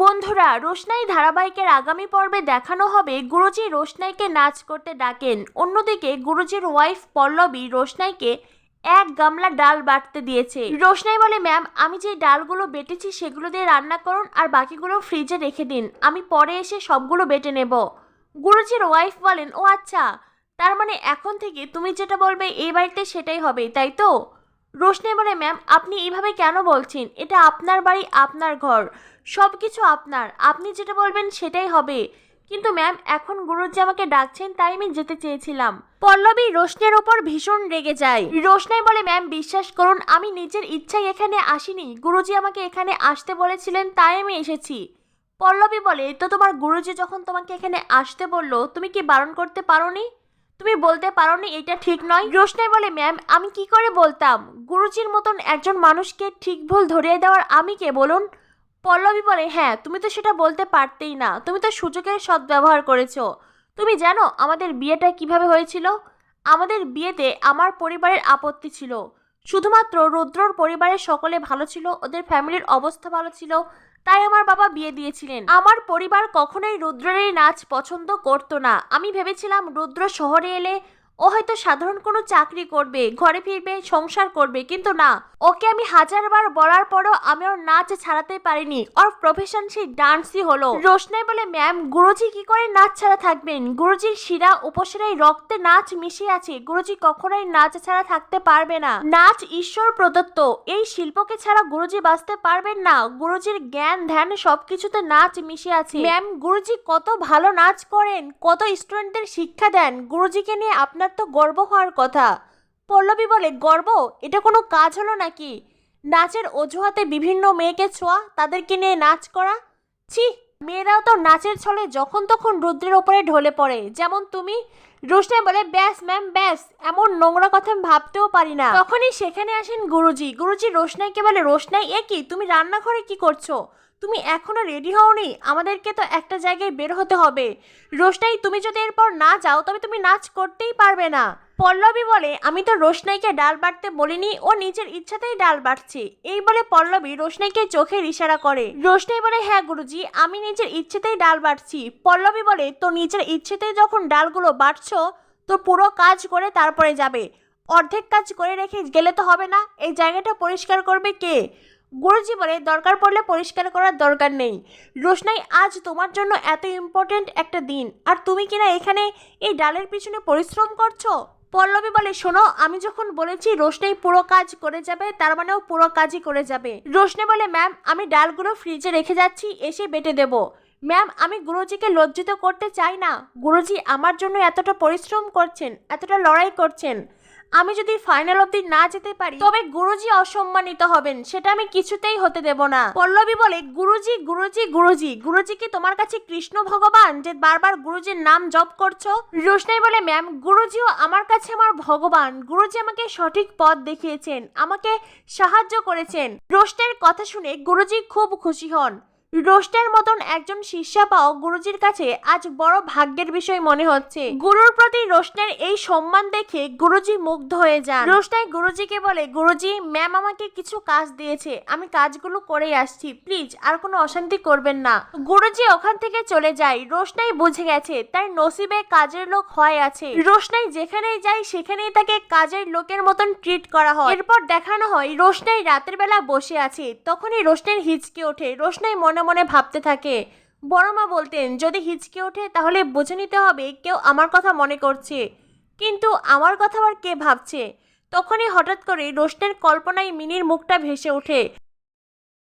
বন্ধুরা, রোশনাই ধারাবাহিকের আগামী পর্বে দেখানো হবে গুরুজি রোশনাইকে নাচ করতে ডাকেন। অন্যদিকে, গুরুজির ওয়াইফ পল্লবী রোশনাইকে এক গামলা ডাল বাটতে দিয়েছে। রোশনাই বলে ম্যাম আমি যে ডালগুলো বেটেছি সেগুলো দিয়ে রান্না করুন আর বাকিগুলো ফ্রিজে রেখে দিন। আমি পরে এসে সবগুলো বেটে নেব। গুরুজির ওয়াইফ বলেন, ও আচ্ছা তার মানে এখন থেকে তুমি যেটা বলবে এই বাড়িতে সেটাই হবে, তাই তো? রোশনাই বলে, ম্যাম, আপনি এইভাবে কেন বলছেন? এটা আপনার বাড়ি, আপনার ঘর। সব কিছু আপনার। আপনি যেটা বলবেন সেটাই হবে। কিন্তু ম্যাম, এখন গুরুজি আমাকে ডাকছেন, তাই আমি যেতে চেয়েছিলাম। পল্লবী রোশনের ওপর ভীষণ রেগে যায়। রোশনাই বলে, ম্যাম, বিশ্বাস করুন, আমি নিজের ইচ্ছায় এখানে আসিনি। গুরুজি আমাকে এখানে আসতে বলেছিলেন, তাই আমি এসেছি। পল্লবী বলে তো তোমার গুরুজি যখন তোমাকে এখানে আসতে বলল, তুমি কি বারণ করতে পারোনি? তুমি বলতে পারোনি এটা ঠিক নয়। রোশনাই বলে, ম্যাম, আমি কি করে বলতাম? গুরুজির মতন একজন মানুষকে ঠিক ভুল ধরিয়ে দেওয়ার আমি কে, বলুন? পল্লবী বলে হ্যাঁ তুমি তো সেটা বলতে পারতেই না। তুমি তো সুযোগের সদ্ব্যবহার করেছ। তুমি জানো আমাদের বিয়েটা কীভাবে হয়েছিল? আমাদের বিয়েতে আমার পরিবারের আপত্তি ছিল। শুধুমাত্র রুদ্রর পরিবারের সকলে ভালো ছিল, ওদের ফ্যামিলির অবস্থা ভালো ছিল তাই আমার বাবা বিয়ে দিয়েছিলেন। আমার পরিবার কখনোই রুদ্রের নাচ পছন্দ করতো না। আমি ভেবেছিলাম রুদ্র শহরে এলে ও হয়তো সাধারণ কোনো চাকরি করবে, ঘরে ফিরবে, সংসার করবে, কিন্তু না। ওকে আমি হাজারবার বলার পরও আমি ওর নাচ ছাড়াতে পারিনি। ওর প্রফেশন সেই ডান্সই হলো। রোশনাই বলে, ম্যাম, গুরুজি কি করে নাচ ছাড়া থাকবেন? গুরুজির শিরা উপশিরায় রক্তে নাচ মিশে আছে। গুরুজি কখনোই নাচ ছাড়া থাকতে পারবে না। নাচ ঈশ্বর প্রদত্ত। এই শিল্পকে ছাড়া গুরুজি বাঁচতে পারবেন না। গুরুজির জ্ঞান, ধ্যান সবকিছুতে নাচ মিশে আছে। ম্যাম, গুরুজি কত ভালো নাচ করেন, কত স্টুডেন্টদের শিক্ষা দেন। গুরুজিকে নিয়ে আপনার তো গর্ব হওয়ার কথা। পল্লবী বলে, গর্ব? এটা কোনো কাজ হলো নাকি? নাচের অজুহাতে বিভিন্ন মেয়েকে ছোঁয়া, তাদেরকে নিয়ে নাচ করা? ছি মেয়েরাও তো নাচের ছলে যখন তখন রুদ্রের ওপরে ঢলে পড়ে। যেমন তুমি? রোশনাই বলে, ব্যাস ম্যাম, ব্যাস। এমন নোংরা কথা ভাবতেও পারি না। তখনই সেখানে আসেন গুরুজি। গুরুজি রোশনাইকে বলে, রোশনাই, এ কি? তুমি রান্নাঘরে কি করছ? তুমি এখনও রেডি হওনি? আমাদেরকে তো একটা জায়গায় বের হতে হবে। রোশনাই, তুমি যদি এরপর না যাও, তবে তুমি নাচ করতেই পারবে না। পল্লবী বলে, আমি তো রোশনাইকে ডাল বাটতে বলিনি, ও নিজের ইচ্ছাতেই ডাল বাটছে। এই বলে পল্লবী রোশনাইকে চোখের ইশারা করে। রোশনাই বলে হ্যাঁ গুরুজি, আমি নিজের ইচ্ছেতেই ডাল বাটছি। পল্লবী বলে, তো নিজের ইচ্ছেতেই যখন ডালগুলো বাটছো, তো পুরো কাজ করে তারপরে যাবে। অর্ধেক কাজ করে রেখে গেলে তো হবে না, এই জায়গাটা পরিষ্কার করবে কে? গুরুজি বলে, দরকার পড়লে পরিষ্কার করার দরকার নেই। রোশনাই, আজ তোমার জন্য এত ইম্পর্ট্যান্ট একটা দিন। আর তুমি কিনা এখানে এই ডালের পিছনে পরিশ্রম করছ? পল্লবী বলে, শোনো, আমি যখন বলেছি রোশনাই পুরো কাজ করে যাবে, তার মানেও পুরো কাজই করে যাবে। রোশনে বলে, ম্যাম, আমি ডালগুলো ফ্রিজে রেখে যাচ্ছি, এসে বেটে দেবো। ম্যাম, আমি গুরুজিকে লজ্জিত করতে চাই না। গুরুজি আমার জন্য এতটা পরিশ্রম করছেন, এতটা লড়াই করছেন। আমি যদি ফাইনাল অবধি না যেতে পারি, তবে গুরুজি অসম্মানিত হবেন। সেটা আমি কিছুতেই হতে দেব না। পল্লবী বলে, গুরুজি গুরুজি গুরুজি গুরুজি কি তোমার কাছে কৃষ্ণ ভগবান যে বারবার গুরুজির নাম জপ করছ? রোশনাই বলে, ম্যাম, গুরুজিও আমার কাছে আমার ভগবান। গুরুজি আমাকে সঠিক পথ দেখিয়েছেন, আমাকে সাহায্য করেছেন। রোশনের কথা শুনে গুরুজি খুব খুশি হন। রোস্টের মতন একজন শিষ্যা পাও গুরুজির কাছে আজ বড় ভাগ্যের বিষয় মনে হচ্ছে। গুরুর প্রতি রোশনের এই সম্মান দেখে গুরুজি মুগ্ধ হয়ে যান। রোশনাই গুরুজিকে বলে, গুরুজি, ম্যাম আমাকে কিছু কাজ দিয়েছে। আমি কাজগুলো করে আসছি। প্লিজ, আর কোনো অশান্তি করবেন না। গুরুজি ওখান থেকে চলে যায়। রোশনাই বুঝে গেছে, তার নসিবে কাজের লোক হয় আছে। রোশনাই যেখানেই যায়, সেখানেই তাকে কাজের লোকের মতন ট্রিট করা হয়। এরপর দেখানো হয় রোশনাই রাতের বেলা বসে আছে। তখনই রোশনের হিচকে ওঠে। রোশনাই মনে মনে ভাবতে থাকে। বড় মা বলতেন, যদি হিচকে ওঠে তাহলে বুঝে নিতে হবে কেউ আমার কথা মনে করছে। কিন্তু আমার কথা আবার কে ভাবছে? তখনই হঠাৎ করে রোশনের কল্পনায় মিনির মুখটা ভেসে ওঠে।